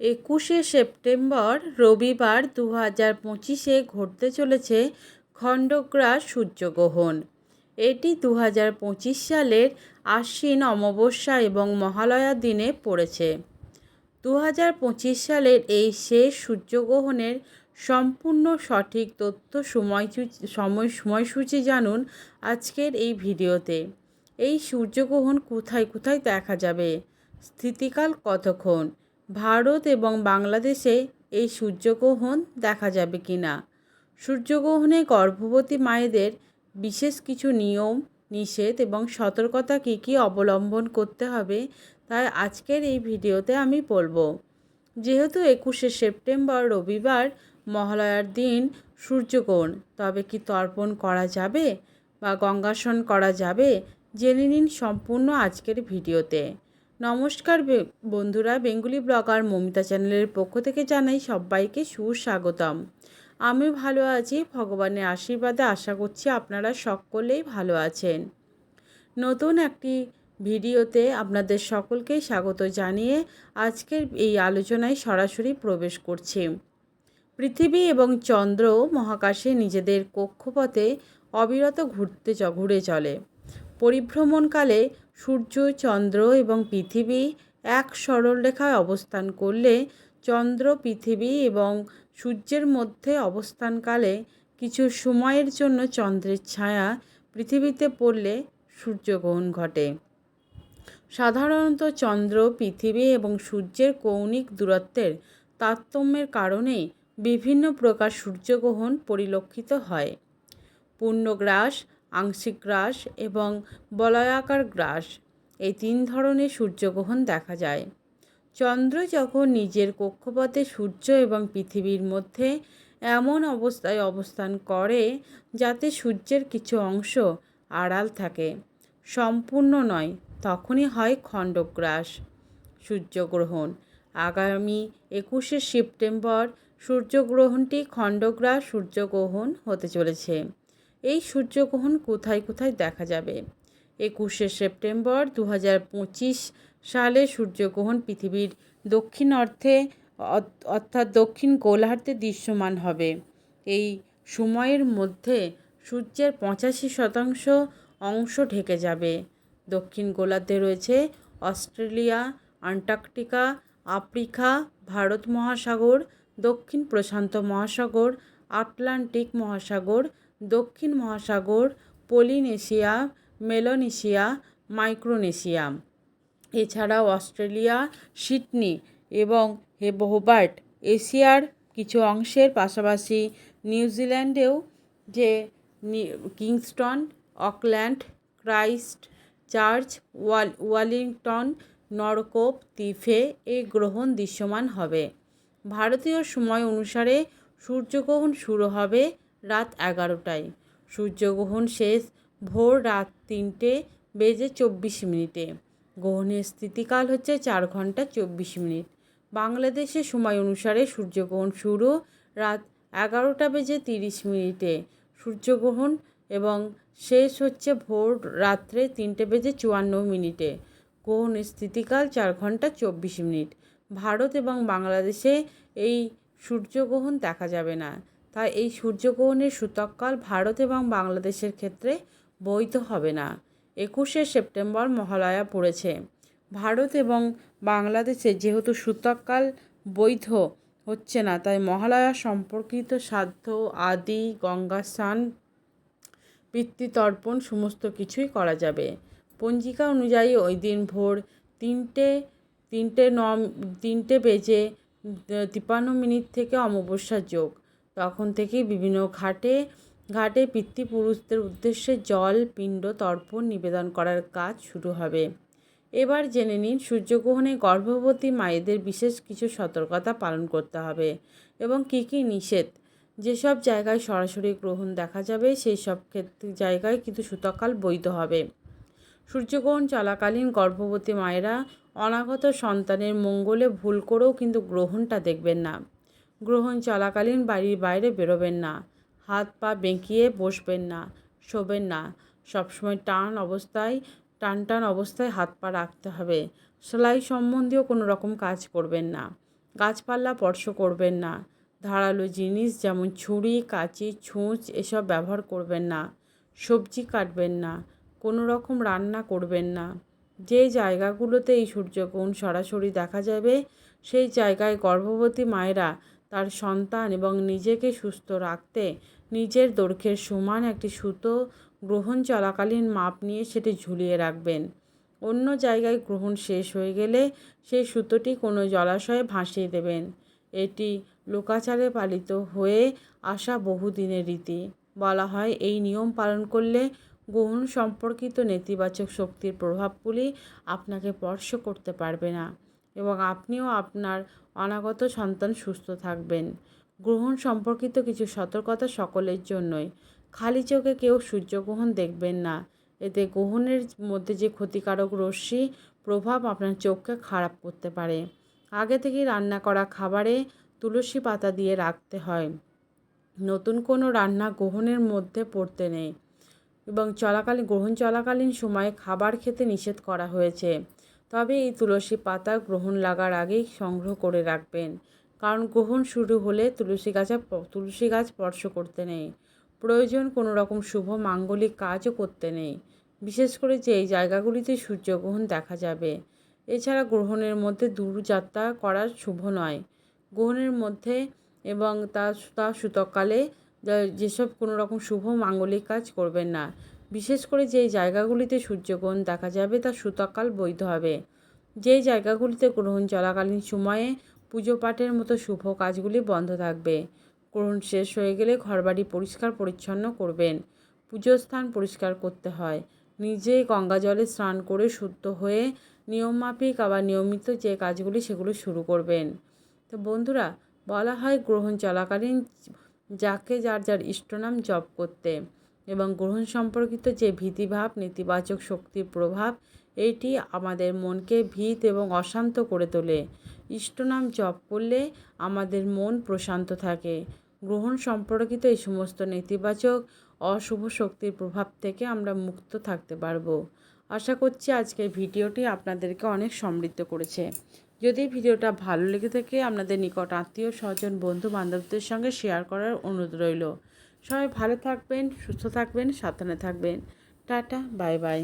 একুশে সেপ্টেম্বর রবিবার দু হাজার পঁচিশে ঘটতে চলেছে খণ্ডগ্রাস সূর্যগ্রহণ। এটি দু হাজার পঁচিশ সালের আশ্বিন অমাবস্যা এবং মহালয়ার দিনে পড়েছে। দু হাজার পঁচিশ সালের এই শেষ সূর্যগ্রহণের সম্পূর্ণ সঠিক তথ্য সময়সূচি সময় সময়সূচি জানুন আজকের এই ভিডিওতে। এই সূর্যগ্রহণ কোথায় কোথায় দেখা যাবে? স্থিতিকাল কতক্ষণ? ভারত এবং বাংলাদেশে এই সূর্যগ্রহণ দেখা যাবে কি না? সূর্যগ্রহণে গর্ভবতী মায়েদের বিশেষ কিছু নিয়ম, নিষেধ এবং সতর্কতা কী কী অবলম্বন করতে হবে তাই আজকের এই ভিডিওতে আমি বলব। যেহেতু একুশে সেপ্টেম্বর রবিবার মহালয়ার দিন সূর্যগ্রহণ, তবে কি তর্পণ করা যাবে বা গঙ্গাসন করা যাবে, জেনে নিন সম্পূর্ণ আজকের ভিডিওতে। নমস্কার বন্ধুরা, বেঙ্গুলি ব্লগার মমিতা চ্যানেলের পক্ষ থেকে জানাই সবাইকে সুস্বাগতম। আমি ভালো আছি, ভগবানের আশীর্বাদে আশা করছি আপনারা সকলেই ভালো আছেন। নতুন একটি ভিডিওতে আপনাদের সকলকেই স্বাগত জানিয়ে আজকের এই আলোচনায় সরাসরি প্রবেশ করছি। পৃথিবী এবং চন্দ্র মহাকাশে নিজেদের কক্ষপথে অবিরত ঘুরতে ঘুরে চলে। পরিভ্রমণকালে সূর্য, চন্দ্র এবং পৃথিবী এক সরলরেখায় অবস্থান করলে চন্দ্র, পৃথিবী এবং সূর্যের মধ্যে অবস্থানকালে কিছু সময়ের জন্য চন্দ্রের ছায়া পৃথিবীতে পড়লে সূর্যগ্রহণ ঘটে। সাধারণত চন্দ্র, পৃথিবী এবং সূর্যের কৌণিক দূরত্বের তারতম্যের কারণে বিভিন্ন প্রকার সূর্যগ্রহণ পরিলক্ষিত হয়। পূর্ণগ্রাস আংশিক গ্রাস এবং বলয়াকার গ্রাস। এই তিন ধরনের সূর্যগ্রহণ দেখা যায়। চন্দ্র যখন নিজের কক্ষপথে সূর্য এবং পৃথিবীর মধ্যে এমন অবস্থায় অবস্থান করে যাতে সূর্যের কিছু অংশ আড়াল থাকে, সম্পূর্ণ নয়, তখনই হয় খণ্ডগ্রাস সূর্যগ্রহণ। আগামী একুশে সেপ্টেম্বর সূর্যগ্রহণটি খণ্ডগ্রাস সূর্যগ্রহণ হতে চলেছে। এই সূর্যগ্রহণ কোথায় কোথায় দেখা যাবে? একুশে সেপ্টেম্বর দু হাজার পঁচিশ সালে সূর্যগ্রহণ পৃথিবীর দক্ষিণ অর্থে অর্থাৎ দক্ষিণ গোলার্ধে দৃশ্যমান হবে। এই সময়ের মধ্যে সূর্যের পঁচাশি শতাংশ অংশ ঢেকে যাবে। দক্ষিণ গোলার্ধে রয়েছে অস্ট্রেলিয়া, আন্টার্কটিকা, আফ্রিকা, ভারত মহাসাগর, দক্ষিণ প্রশান্ত মহাসাগর, আটলান্টিক মহাসাগর দক্ষিণ মহাসাগর, পলিনেশিয়া, মেলোনেশিয়া, মাইক্রোনেশিয়া। এছাড়াও অস্ট্রেলিয়া, সিডনি এবং হোবার্ট, এশিয়ার কিছু অংশের পাশাপাশি নিউজিল্যান্ডেও যে কিংস্টন, অকল্যান্ড, ক্রাইস্ট চার্চ, ওয়াল, ওয়ালিংটন, নরকোপ, তিফে এই গ্রহণ দৃশ্যমান হবে। ভারতীয় সময় অনুসারে সূর্যগ্রহণ শুরু হবে রাত এগারোটায়। সূর্যগ্রহণ শেষ ভোর রাত তিনটে বেজে চব্বিশ মিনিটে। গ্রহণের স্থিতিকাল হচ্ছে চার ঘণ্টা চব্বিশ মিনিট। বাংলাদেশের সময় অনুসারে সূর্যগ্রহণ শুরু রাত এগারোটা বেজে তিরিশ মিনিটে। সূর্যগ্রহণ এবং শেষ হচ্ছে ভোর রাত্রে তিনটে বেজে চুয়ান্ন মিনিটে। গ্রহণের স্থিতিকাল চার ঘণ্টা চব্বিশ মিনিট। ভারত এবং বাংলাদেশে এই সূর্যগ্রহণ দেখা যাবে না। তাই এই সূর্যগ্রহণের সূতককাল ভারত এবং বাংলাদেশের ক্ষেত্রে বৈধ হবে না। একুশে সেপ্টেম্বর মহালয়া পড়েছে। ভারত এবং বাংলাদেশে যেহেতু সূতককাল বৈধ হচ্ছে না, তাই মহালয়া সম্পর্কিত সাধ্য, আদি গঙ্গা স্নান পিতৃতর্পণ সমস্ত কিছুই করা যাবে। পঞ্জিকা অনুযায়ী ওই দিন ভোর তিনটে তিনটে ন তিনটে বেজে তিপ্পান্ন মিনিট থেকে অমাবস্যার যোগ। তখন থেকেই বিভিন্ন ঘাটে ঘাটে পিতৃপুরুষদের উদ্দেশ্যে জল, পিণ্ড, তর্পণ নিবেদন করার কাজ শুরু হবে। এবার জেনে নিন, সূর্যগ্রহণে গর্ভবতী মায়েদের বিশেষ কিছু সতর্কতা পালন করতে হবে এবং কী কী নিষেধ। যেসব জায়গায় সরাসরি গ্রহণ দেখা যাবে সেই সব ক্ষেত্রে জায়গায় কিন্তু সুতকাল বৈধ হবে। সূর্যগ্রহণ চলাকালীন গর্ভবতী মায়েরা অনাগত সন্তানের মঙ্গলে ভুল করেও কিন্তু গ্রহণটা দেখবেন না। গ্রহণ চলাকালীন বাড়ির বাইরে বেরোবেন না। হাত পা বেঁকিয়ে বসবেন না, শোবেন না। সবসময় টান অবস্থায় টান টান অবস্থায় হাত পা রাখতে হবে। সেলাই সম্বন্ধীয় কোনো রকম কাজ করবেন না। গাছপালা স্পর্শ করবেন না। ধারালো জিনিস যেমন ছুরি, কাঁচি, ছুঁচ এসব ব্যবহার করবেন না। সবজি কাটবেন না। কোনো রকম রান্না করবেন না। যে জায়গাগুলোতে এই সূর্যগ্রহণ সরাসরি দেখা যাবে, সেই জায়গায় গর্ভবতী মায়েরা তার সন্তান এবং নিজেকে সুস্থ রাখতে নিজের দৈর্ঘ্যের সমান একটি সুতো গ্রহণ চলাকালীন মাপ নিয়ে সেটি ঝুলিয়ে রাখবেন। অন্য জায়গায় গ্রহণ শেষ হয়ে গেলে সেই সুতোটি কোনো জলাশয়ে ভাসিয়ে দেবেন। এটি লোকাচারে পালিত হয়ে আসা বহুদিনের রীতি। বলা হয়, এই নিয়ম পালন করলে গ্রহণ সম্পর্কিত নেতিবাচক শক্তির প্রভাবগুলি আপনাকে স্পর্শ করতে পারবে না। এবং আপনিও আপনার অনাগত সন্তান সুস্থ থাকবেন। গ্রহণ সম্পর্কিত কিছু সতর্কতা সকলের জন্যই। খালি চোখে কেউ সূর্যগ্রহণ দেখবেন না। এতে গ্রহণের মধ্যে যে ক্ষতিকারক রশ্মি প্রভাব আপনার চোখকে খারাপ করতে পারে। আগে থেকেই রান্না করা খাবারে তুলসী পাতা দিয়ে রাখতে হয়। নতুন কোনো রান্না গ্রহণের মধ্যে পড়তে নেই। এবং চলাকালীন, গ্রহণ চলাকালীন সময়ে খাবার খেতে নিষেধ করা হয়েছে। তবে এই তুলসী পাতা গ্রহণ লাগার আগেই সংগ্রহ করে রাখবেন। কারণ গ্রহণ শুরু হলে তুলসী গাছে তুলসী গাছ স্পর্শ করতে নেই। প্রয়োজন কোনো রকম শুভ মাঙ্গলিক কাজও করতে নেই। বিশেষ করে যে এই জায়গাগুলিতে সূর্যগ্রহণ দেখা যাবে। এছাড়া গ্রহণের মধ্যে দূরযাত্রা করা শুভ নয়। গ্রহণের মধ্যে এবং তা তা সূতককালে যেসব কোনো রকম শুভ মাঙ্গলিক কাজ করবেন না বিশেষ করে যেই জায়গাগুলিতে সূর্যগ্রহণ দেখা যাবে তা সূতকাল বৈধ হবে। যেই জায়গাগুলিতে গ্রহণ চলাকালীন সময়ে পুজো পাঠের মতো শুভ কাজগুলি বন্ধ থাকবে। গ্রহণ শেষ হয়ে গেলে ঘরবাড়ি পরিষ্কার পরিচ্ছন্ন করবেন। পুজো স্থান পরিষ্কার করতে হয়। নিজে গঙ্গা জলে স্নান করে শুদ্ধ হয়ে নিয়মমাফিক আবার নিয়মিত যে কাজগুলি সেগুলো শুরু করবেন। তো বন্ধুরা, বলা হয় গ্রহণ চলাকালীন যাকে যার যার ইষ্টনাম জপ করতে। এবং গ্রহণ সম্পর্কিত যে ভীতিভাব, নেতিবাচক শক্তির প্রভাব এইটি আমাদের মনকে ভীত এবং অশান্ত করে তোলে। ইষ্টনাম জপ করলে আমাদের মন প্রশান্ত থাকে। গ্রহণ সম্পর্কিত এই সমস্ত নেতিবাচক, অশুভ শক্তির প্রভাব থেকে আমরা মুক্ত থাকতে পারব। আশা করছি আজকের ভিডিওটি আপনাদেরকে অনেক সমৃদ্ধ করেছে। যদি ভিডিওটা ভালো লেগে থাকে, আপনাদের নিকট আত্মীয়, স্বজন বন্ধু বান্ধবদের সঙ্গে শেয়ার করার অনুরোধ রইল। সবাই ভালো থাকবেন সুস্থ থাকবেন সাবধানে থাকবেন। Tata bye bye.